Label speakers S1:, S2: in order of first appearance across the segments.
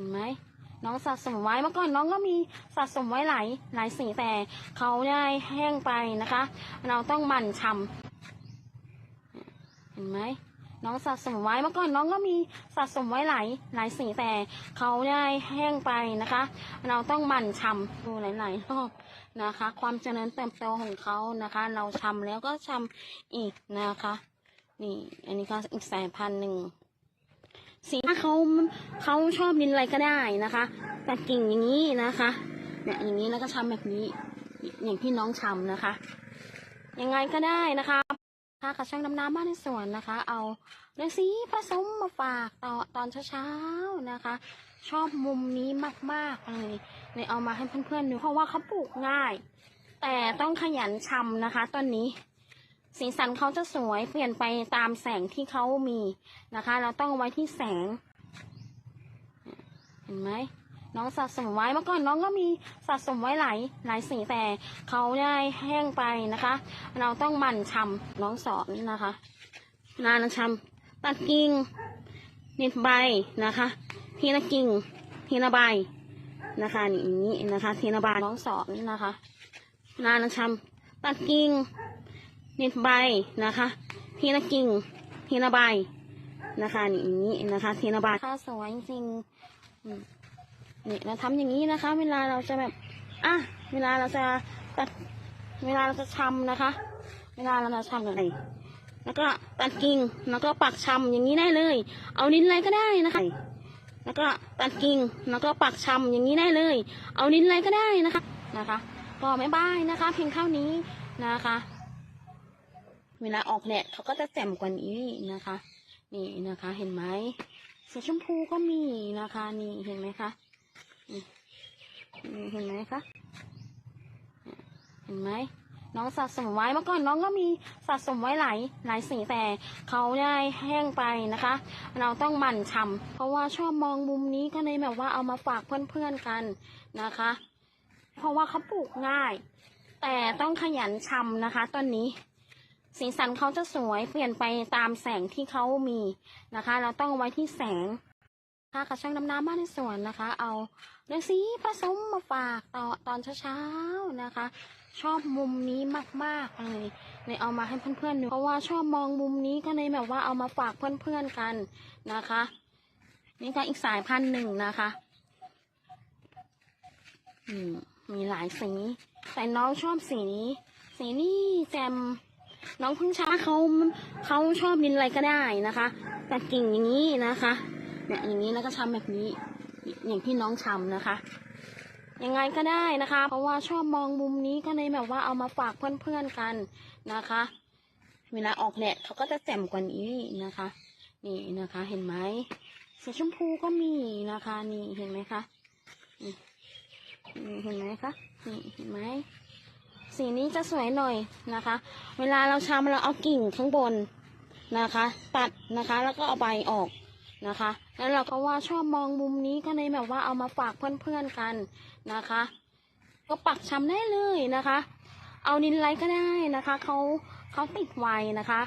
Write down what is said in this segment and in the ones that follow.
S1: ห็นไหมน้องสะสมไว้เมื่อก่อนน้องก็มีสะสมไว้หลายหลายสีแต่เขาได้แห้งไปนะคะ เราต้องหมั่นชำเห็นไหมน้องสะสมไว้เมื่อก่อนน้องก็มีสะสมไว้หลายหลายสีแต่เขาได้แห้งไปนะคะ เราต้องหมั่นชำดูหลายๆรอบนะคะ ความเจริญเติบโตของเขานะคะ เราชำแล้วก็ชำอีกนะคะ นี่อันนี้ก็อีกสายพันธุ์หนึ่ง สีถ้าเขาเขาชอบดินอะไรก็ได้นะคะแต่กิ่งอย่างนี้นะคะเนี่ยอย่างนี้แล้วก็ทำแบบนี้ อย่างที่น้องทำนะคะยังไงก็ได้นะคะถ้ากับช่างดำน้ำบ้านในสวนนะคะ เอาเรือสีผสมมาฝากตอนตอนเช้าๆนะคะ ชอบมุมนี้มากๆเลยเลยเอามาให้เพื่อนๆดูเพราะว่าเขาปลูกง่าย แต่ต้องขยันชำนะคะต้นนี้ สีสันเขาจะสวยเปลี่ยนไปตามแสงที่เขามีนะคะ เราต้องไว้ที่แสง เห็นไหมน้องสะสมไว้เมื่อก่อนน้องก็มีสะสมไว้หลายหลายสีแต่เขาได้แห้งไปนะคะ เราต้องมันชำน้องสอนนะคะนานชำตัดกิ่งนิดใบนะคะ ทีละกิ่งทีละใบนะคะนี่นี้นะคะทีละใบน้องสอนนะคะนานชำตัดกิ่ง นิดใบนะคะทีละกิ่งทีละใบนะคะนี่นี้นะคะทีละใบค่าสวยจริงนี่เราทำอย่างนี้นะคะ เวลาเราจะแบบอะเวลาเราจะตัดเวลาเราจะชำนะคะ เวลาเราจะชำอะไรแล้วก็ตัดกิ่งแล้วก็ปักชำอย่างนี้ได้เลย เอาดินอะไรก็ได้นะคะ แล้วก็ตัดกิ่งแล้วก็ปักชำอย่างนี้ได้เลย เอาดินอะไรก็ได้นะคะนะคะ ก็ไม่บายนะคะ เพียงเท่านี้นะคะ เวลาออกแดดเขาก็จะแจ่มกว่านี้นะคะ นี่นะคะ เห็นไหมสีชมพูก็มีนะคะ นี่เห็นไหมคะนี่เห็นไหมคะเห็นไหมน้องสะสมไว้เมื่อก่อนน้องก็มีสะสมไว้หลายหลายสีแต่เขาได้แห้งไปนะคะ เราต้องหมั่นชำเพราะว่าชอบมองมุมนี้ก็เลยแบบว่าเอามาฝากเพื่อนๆกันนะคะ เพราะว่าเขาปลูกง่าย แต่ต้องขยันชำนะคะต้นนี้ สีสันเขาจะสวยเปลี่ยนไปตามแสงที่เขามีนะคะ เราต้องไว้ที่แสงค่ะกับช่างดำน้ำบ้านในสวนนะคะ เอาเรือสีผสมมาฝากตอนตอนเช้าๆนะคะ ชอบมุมนี้มากๆเลยเลยเอามาให้เพื่อนๆดูเพราะว่าชอบมองมุมนี้ก็เลยแบบว่าเอามาฝากเพื่อนๆกันนะคะ นี่ก็อีกสายพันธุ์หนึ่งนะคะอืมมีหลายสี แต่น้องชอบสีนี้ สีนี้แจม น้องพึ่งช้าเขาเขาชอบดินอะไรก็ได้นะคะแต่กิ่งอย่างนี้นะคะเนี่ยอย่างนี้แล้วก็ทำแบบนี้ อย่างที่น้องทำนะคะยังไงก็ได้นะคะ เพราะว่าชอบมองมุมนี้ก็เลยแบบว่าเอามาฝากเพื่อนๆกันนะคะ เวลาออกแดดเขาก็จะแจ่มกว่านี้นะคะ นี่นะคะ เห็นไหมสีชมพูก็มีนะคะ นี่เห็นไหมคะนี่เห็นไหมคะนี่เห็นไหม สีนี้จะสวยหน่อยนะคะ เวลาเราชำเราเอากิ่งข้างบนนะคะ ตัดนะคะแล้วก็เอาใบออกนะคะ แล้วเราก็ว่าชอบมองมุมนี้ก็เลยแบบว่าเอามาฝากเพื่อนๆกันนะคะ ก็ปักชำได้เลยนะคะ เอาดินไรก็ได้นะคะเขาเขาติดไวนะคะ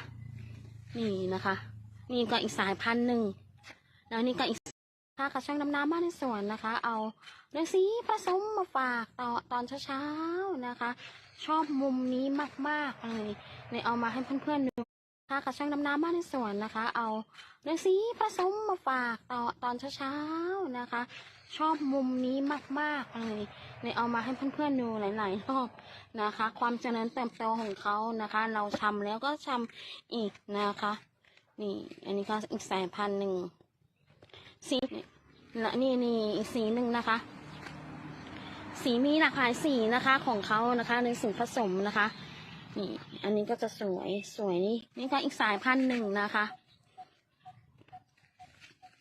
S1: นี่นะคะนี่ก็อีกสายพันธุ์หนึ่งแล้วนี่ก็อีกค่ะกับช่างดำน้ำบ้านในสวนนะคะ เอาเรือสีผสมมาฝากตอนตอนเช้าๆนะคะ ชอบมุมนี้มากๆเลยเลยเอามาให้เพื่อนๆดูค่ะกับช่างดำน้ำบ้านในสวนนะคะ เอาเรือสีผสมมาฝากตอนตอนเช้าๆนะคะ ชอบมุมนี้มากๆเลยเลยเอามาให้เพื่อนๆดูหลายๆรอบนะคะ ความเจริญเติบโตของเขานะคะ เราชำแล้วก็ชำอีกนะคะ นี่ อันนี้ก็อีกสายพันธุ์หนึ่งสีและนี่นี่อีกสีหนึ่งนะคะ สีมีหลากหลายสีนะคะของเขานะคะในสูตรผสมนะคะนี่อันนี้ก็จะสวยสวยนี่นี่ก็อีกสายพันธุ์หนึ่งนะคะ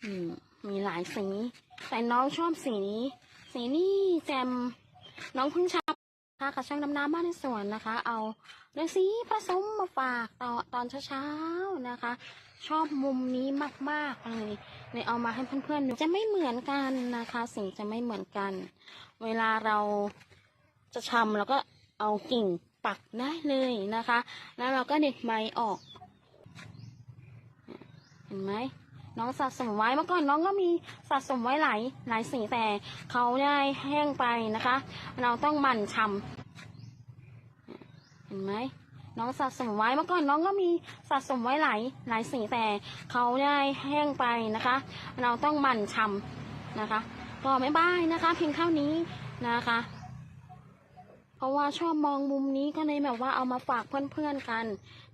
S1: อืมมีหลายสี แต่น้องชอบสีนี้สีนี้แจมน้องพิ่งชอบค่ะกับช่างดำน้ำบ้านในสวนนะคะ เอาเรื่องสีผสมมาฝากตอนตอนเช้าๆนะคะ ชอบมุมนี้มากๆเลยเลยเอามาให้เพื่อนๆดูจะไม่เหมือนกันนะคะสีจะไม่เหมือนกัน เวลาเราจะชำเราก็เอากิ่งปักได้เลยนะคะ แล้วเราก็เด็ดใบออก เห็นไหมน้องสะสมไว้เมื่อก่อนน้องก็มีสะสมไว้หลายหลายสีแต่เขาได้แห้งไปนะคะ เราต้องมันชำเห็นไหม น้องสะสมไว้เมื่อก่อนน้องก็มีสะสมไว้หลายหลายสีแต่เขาได้แห้งไปนะคะ เราต้องหมั่นชำนะคะ ก็ไม่บายนะคะ เพียงเท่านี้นะคะ เพราะว่าชอบมองมุมนี้ก็เลยแบบว่าเอามาฝากเพื่อนๆกัน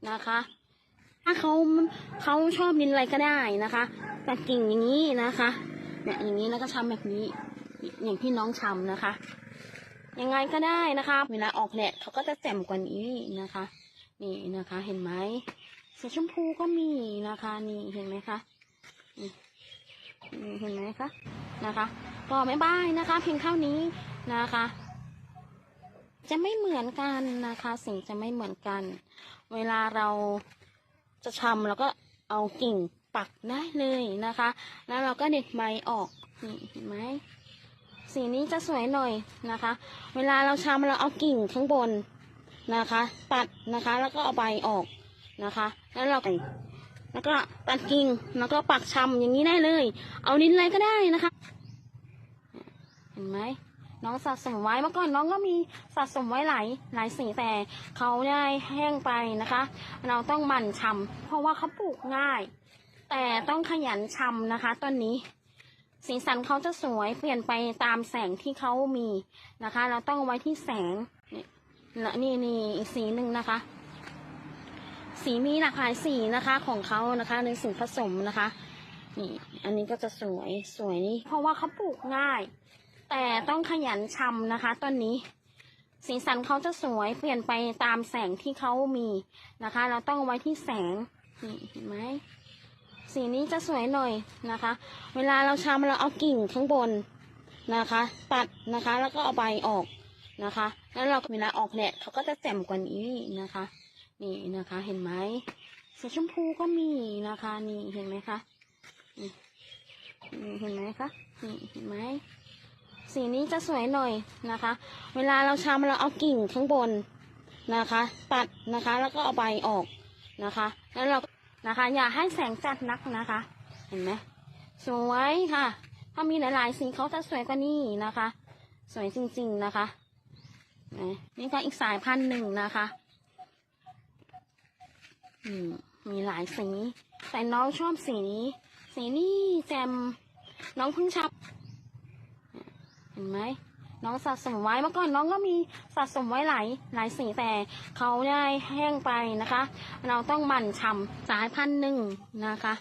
S1: นะคะถ้าเขาเขาชอบดินอะไรก็ได้นะคะแต่กิ่งอย่างนี้นะคะเนี่ยอย่างนี้แล้วก็ทำแบบนี้อย่างที่น้องทำนะคะยังไงก็ได้นะคะ เวลาออกแดดเขาก็จะแจ่มกว่านี้นะคะ นี่นะคะ เห็นไหมสีชมพูก็มีนะคะนี่เห็นไหมคะนี่เห็นไหมคะนะคะ ก็ไม่บายนะคะ เพียงเท่านี้นะคะ จะไม่เหมือนกันนะคะสีจะไม่เหมือนกัน เวลาเราจะชำเราก็เอากิ่งปักได้เลยนะคะ แล้วเราก็เด็ดใบออกนี่เห็นไหมสีนี้จะสวยหน่อยนะคะ เวลาเราชำเราเอากิ่งข้างบน นะคะ ตัดนะคะ แล้วก็เอาใบออกนะคะ แล้วเราแล้วก็ตัดกิ่งแล้วก็ปักชำอย่างนี้ได้เลย เอาดินอะไรก็ได้นะคะ เห็นไหมน้องสะสมไว้เมื่อก่อนน้องก็มีสะสมไว้หลายหลายสีแต่เขาได้แห้งไปนะคะ เราต้องหมั่นชำเพราะว่าเขาปลูกง่าย แต่ต้องขยันชำนะคะต้นนี้ สีสันเขาจะสวยเปลี่ยนไปตามแสงที่เขามีนะคะ เราต้องไว้ที่แสงนี่และนี่นี่อีกสีหนึ่งนะคะ สีมีหลากหลายสีนะคะของเขานะคะในสีผสมนะคะ นี่ อันนี้ก็จะสวยสวยนี่เพราะว่าเขาปลูกง่าย แต่ต้องขยันชำนะคะต้นนี้ สีสันเขาจะสวยเปลี่ยนไปตามแสงที่เขามีนะคะ เราต้องไว้ที่แสงนี่เห็นไหมสีนี้จะสวยหน่อยนะคะ เวลาเราชำเราเอากิ่งข้างบนนะคะ ตัดนะคะแล้วก็เอาใบออก นะคะ แล้วเราเวลาออกแดดเขาก็จะแจ่มกว่านี้นะคะ นี่นะคะ เห็นไหมสีชมพูก็มีนะคะ นี่เห็นไหมคะนี่เห็นไหมคะนี่เห็นไหมสีนี้จะสวยหน่อยนะคะ เวลาเราชำเราเอากิ่งข้างบนนะคะ ตัดนะคะแล้วก็เอาใบออกนะคะ แล้วเรานะคะ อย่าให้แสงจัดนักนะคะ เห็นไหมสวยค่ะ ถ้ามีหลายๆสีเขาจะสวยกว่านี้นะคะ สวยจริงๆนะคะ นี่ก็อีกสายพันธุ์หนึ่งนะคะอืมมีหลายสี แต่น้องชอบสีนี้ สีนี้แจมน้องเพิ่งชับ เห็นไหม น้องสะสมไว้เมื่อก่อนน้องก็มีสะสมไว้หลายหลายสีแต่เขาได้แห้งไปนะคะ เราต้องหมั่นชำสายพันธุ์หนึ่งนะคะ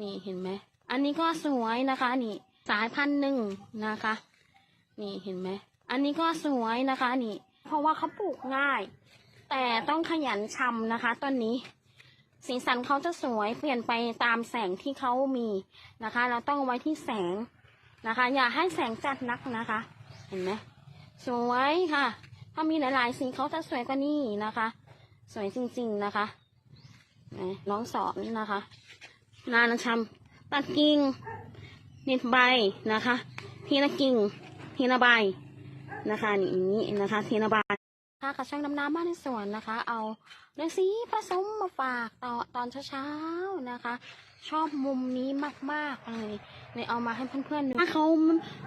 S1: นี่เห็นไหม อันนี้ก็สวยนะคะ นี่สายพันธุ์หนึ่งนะคะ นี่เห็นไหม อันนี้ก็สวยนะคะนี่ เพราะว่าเขาปลูกง่าย แต่ต้องขยันชำนะคะต้นนี้ สีสันเขาจะสวยเปลี่ยนไปตามแสงที่เขามีนะคะ เราต้องไว้ที่แสงนะคะ อย่าให้แสงจัดนักนะคะ เห็นไหมสวยค่ะ ถ้ามีหลายๆสีเขาจะสวยกว่านี้นะคะ สวยจริงๆนะคะน้องสอนนะคะ นานชำตัดกิ่งเน็ดใบนะคะ ทีละกิ่งทีละใบ นะคะนี่อย่างนี้นะคะทีละใบค่ะกระช่างดำน้ำบ้านในสวนนะคะ เอาเนื้อสีผสมมาฝากตอนตอนเช้าๆนะคะ ชอบมุมนี้มากๆเลยเลยเอามาให้เพื่อนๆดูถ้าเขา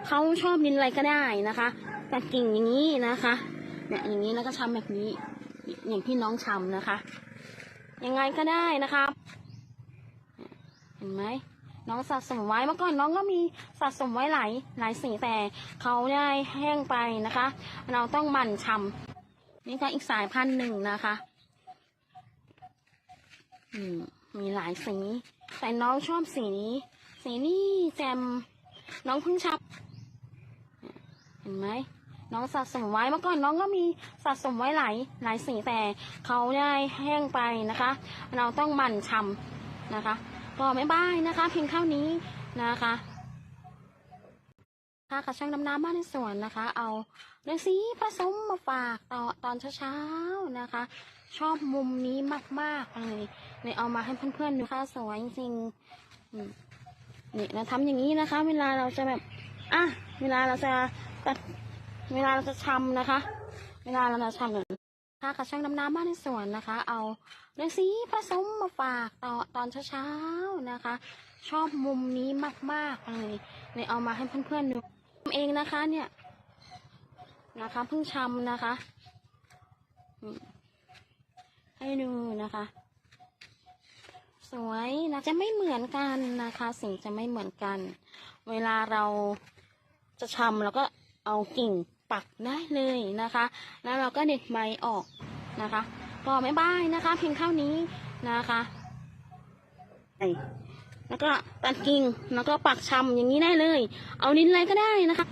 S1: เขาชอบดินอะไรก็ได้นะคะแต่กิ่งอย่างนี้นะคะเนี่ยอย่างนี้แล้วก็ทำแบบนี้อย่างที่น้องทำนะคะ ยังไงก็ได้นะคะ เห็นไหม น้องสะสมไว้เมื่อก่อนน้องก็มีสะสมไว้หลายหลายสีแต่เขาได้แห้งไปนะคะ เราต้องหมั่นชำนี่ก็อีกสายพันธุ์หนึ่งนะคะอืมมีหลายสี แต่น้องชอบสีนี้ สีนี้แจมน้องเพิ่งชับ เห็นไหมน้องสะสมไว้เมื่อก่อนน้องก็มีสะสมไว้หลายหลายสีแต่เขาได้แห้งไปนะคะ เราต้องหมั่นชำนะคะ ก็ไม่บายนะคะ เพียงเท่านี้นะคะค่ะกับช่างดำน้ำบ้านในสวนนะคะ เอาเนื้อสีผสมมาฝากตอนตอนเช้าๆนะคะ ชอบมุมนี้มากๆเลยเลยเอามาให้เพื่อนๆดูค่ะสวยจริงๆนี่เราทำอย่างนี้นะคะ เวลาเราจะแบบอะเวลาเราจะตัดเวลาเราจะชำนะคะ เวลาเราจะชำ ค่ะกับช่างดำน้ำบ้านในสวนนะคะ เอาเนื้อสีผสมมาฝากตอนตอนเช้าๆนะคะ ชอบมุมนี้มากๆเลยเลยเอามาให้เพื่อนๆดูทำเองนะคะเนี่ยนะคะเพิ่งชำนะคะ ให้ดูนะคะ สวยนะจะไม่เหมือนกันนะคะสีจะไม่เหมือนกัน เวลาเราจะชำเราก็เอากิ่ง ปักได้เลยนะคะ แล้วเราก็เด็ดใบออกนะคะ ก็ไม่บายนะคะ เพียงเท่านี้นะคะแล้วก็ตัดกิ่งแล้วก็ปักชำอย่างนี้ได้เลย เอาดินอะไรก็ได้นะคะ